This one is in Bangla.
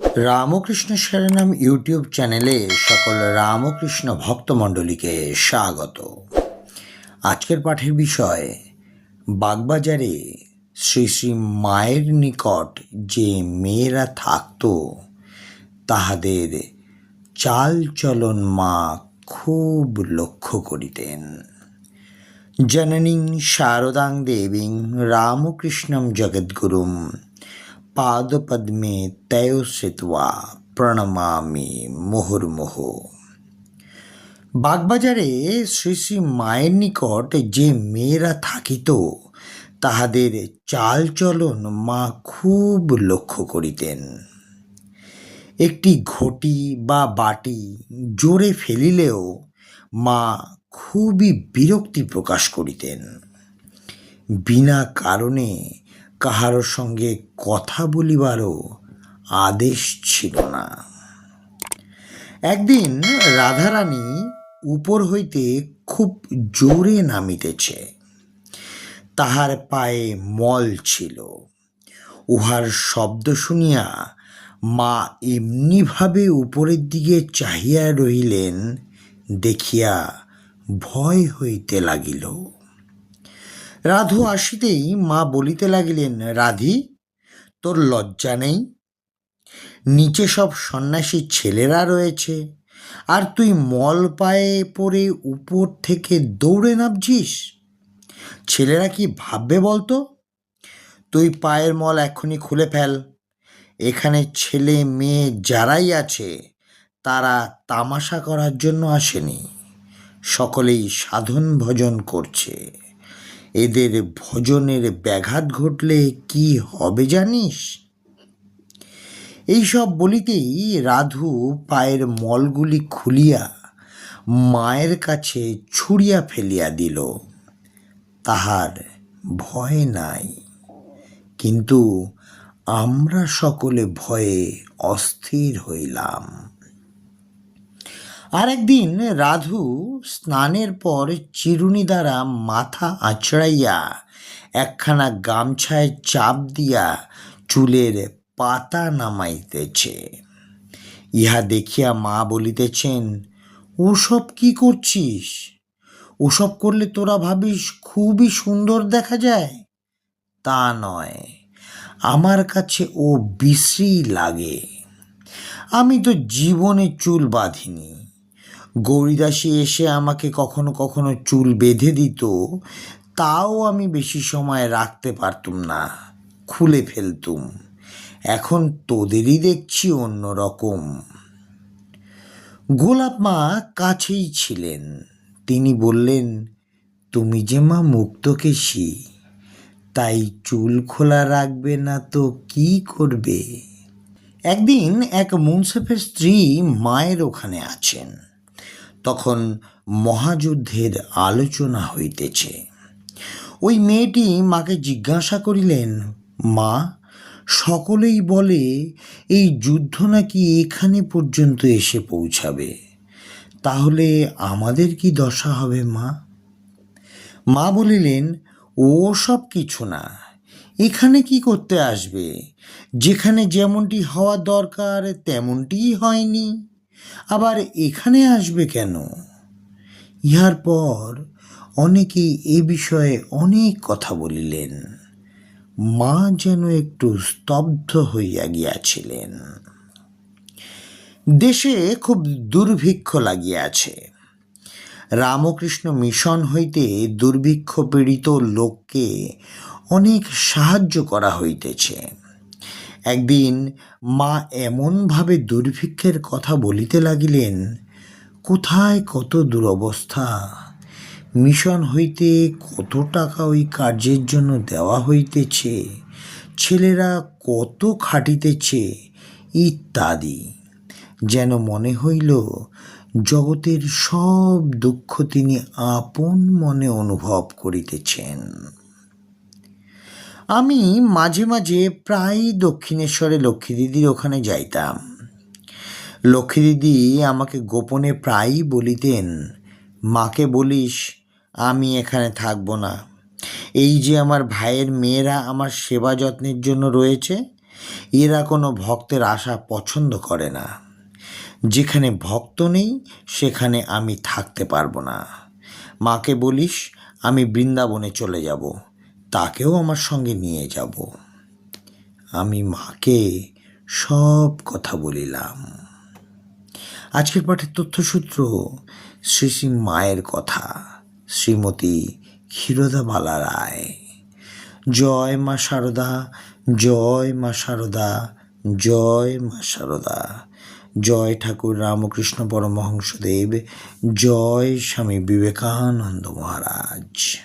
রামকৃষ্ণ শরণম ইউটিউব চ্যানেলে সকল রামকৃষ্ণ ভক্তমণ্ডলীকে স্বাগত। আজকের পাঠের বিষয়, বাগবাজারে শ্রী শ্রী মায়ের নিকট যে মেয়েরা থাকত, তাহাদের চাল চলন মা খুব লক্ষ্য করিতেন। জননীং শারদাং দেবীং রামকৃষ্ণম জগদ্গুরুম পাদপদ্মে তয় শ্রিত্বা প্রণমামি মুহুর্মুহ বাগবাজারে শ্রী শ্রী মায়ের নিকট যে মেয়েরা থাকিত, তাহাদের চালচলন মা খুব লক্ষ্য করিতেন। একটি ঘটি বা বাটি জোরে ফেলিলেও মা খুবই বিরক্তি প্রকাশ করিতেন। বিনা কারণে কাহারও সঙ্গে কথা বলিবারও আদেশ ছিল না। একদিন রাধারানী উপর হইতে খুব জোরে নামিতেছে। তাহার পায়ে মল ছিল। উহার শব্দ শুনিয়া মা এমনিভাবে উপরের দিকে চাহিয়া রহিলেন, দেখিয়া ভয় হইতে লাগিল। রাধু আসিতেই মা বলিতে লাগিলেন, রাধি, তোর লজ্জা নেই? নিচে সব সন্ন্যাসী ছেলেরা রয়েছে, আর তুই মল পায়ে পরে উপর থেকে দৌড়ে নামছিস? ছেলেরা কি ভাববে বলতো? তুই পায়ের মল এক্ষুনি খুলে ফেল। এখানে ছেলে মেয়ে যারাই আছে, তারা তামাশা করার জন্য আসেনি। সকলেই সাধন ভজন করছে। এদের ভজনের ব্যাঘাত ঘটলে কি হবে জানিস? এইসব বলিতেই রাধু পায়ের মলগুলি খুলিয়া মায়ের কাছে ছুঁড়িয়া ফেলিয়া দিল। তাহার ভয় নাই। কিন্তু আমরা সকলে ভয়ে অস্থির হইলাম। আরেকদিন রাধু স্নানের পর চিরুনি দ্বারা মাথা আঁচড়াইয়া একখানা গামছায় চাপ দিয়া চুলের পাতা নামাইতেছে। ইহা দেখিয়া মা বলিতেছেন, ওসব কি করছিস? ওসব করলে তোরা ভাবিস খুবই সুন্দর দেখা যায়? তা নয়, আমার কাছে ও বিশ্রী লাগে। আমি তো জীবনে চুল বাঁধিনি গৌরীদাসী এসে আমাকে কখনো কখনো চুল বেঁধে দিত, তাও আমি বেশি সময় রাখতে পারতুম না, খুলে ফেলতুম। এখন তোদেরই দেখছি অন্যরকম গোলাপ মা কাছেই ছিলেন। তিনি বললেন, তুমি যে মা মুক্তকেশী, তাই চুল খোলা রাখবে না তো কি করবে? একদিন এক মুন্সেফের স্ত্রী মায়ের ওখানে আছেন। তখন মহাযুদ্ধের আলোচনা হইতেছে। ওই মেয়েটি মাকে জিজ্ঞাসা করিলেন, মা, সকলেই বলে এই যুদ্ধ নাকি এখানে পর্যন্ত এসে পৌঁছাবে। তাহলে আমাদের কি দশা হবে, মা? মা বলিলেন, ও সব কিছু না। এখানে কি করতে আসবে? যেখানে যেমনটি হওয়া দরকার তেমনটিই হয়নি। আবার এখানে আসবে কেন? ইহার পর অনেকেই এ বিষয়ে অনেক কথা বলিলেন। মা যেন একটু স্তব্ধ হইয়া গিয়াছিলেন। দেশে খুব দুর্ভিক্ষ লাগিয়াছে। রামকৃষ্ণ মিশন হইতে দুর্ভিক্ষ পীড়িত লোককে অনেক সাহায্য করা হইতেছে। একদিন মা এমনভাবে দুর্ভিক্ষের কথা বলিতে লাগিলেন, কোথায় কত দুরবস্থা? মিশন হইতে কত টাকা ওই কার্যের জন্য দেওয়া হইতেছে? ছেলেরা কত খাটিতেছে? ইত্যাদি। যেন মনে হইল, জগতের সব দুঃখ তিনি আপন মনে অনুভব করিতেছেন। আমি মাঝে মাঝে প্রায়ই দক্ষিণেশ্বরে লক্ষ্মী দিদির ওখানে যাইতাম। লক্ষ্মী দিদি আমাকে গোপনে প্রায়ই বলিতেন, মাকে বলিস, আমি এখানে থাকব না। এই যে আমার ভাইয়ের মেয়েরা আমার সেবা যত্নের জন্য রয়েছে, এরা কোনো ভক্তের আশা পছন্দ করে না। যেখানে ভক্ত নেই, সেখানে আমি থাকতে পারব না। মাকে বলিস, আমি বৃন্দাবনে চলে যাব। তাকেও আমার সঙ্গে নিয়ে যাব। আমি মাকে সব কথা বলিলাম। আজকের পাঠের তথ্যসূত্র শ্রী শ্রী মায়ের কথা, শ্রীমতী ক্ষীরোদাবালা রায়। জয় মা শারদা জয় মা শারদা জয় মা শারদা জয় ঠাকুর রামকৃষ্ণ পরমহংসদেব, জয় স্বামী বিবেকানন্দ মহারাজ।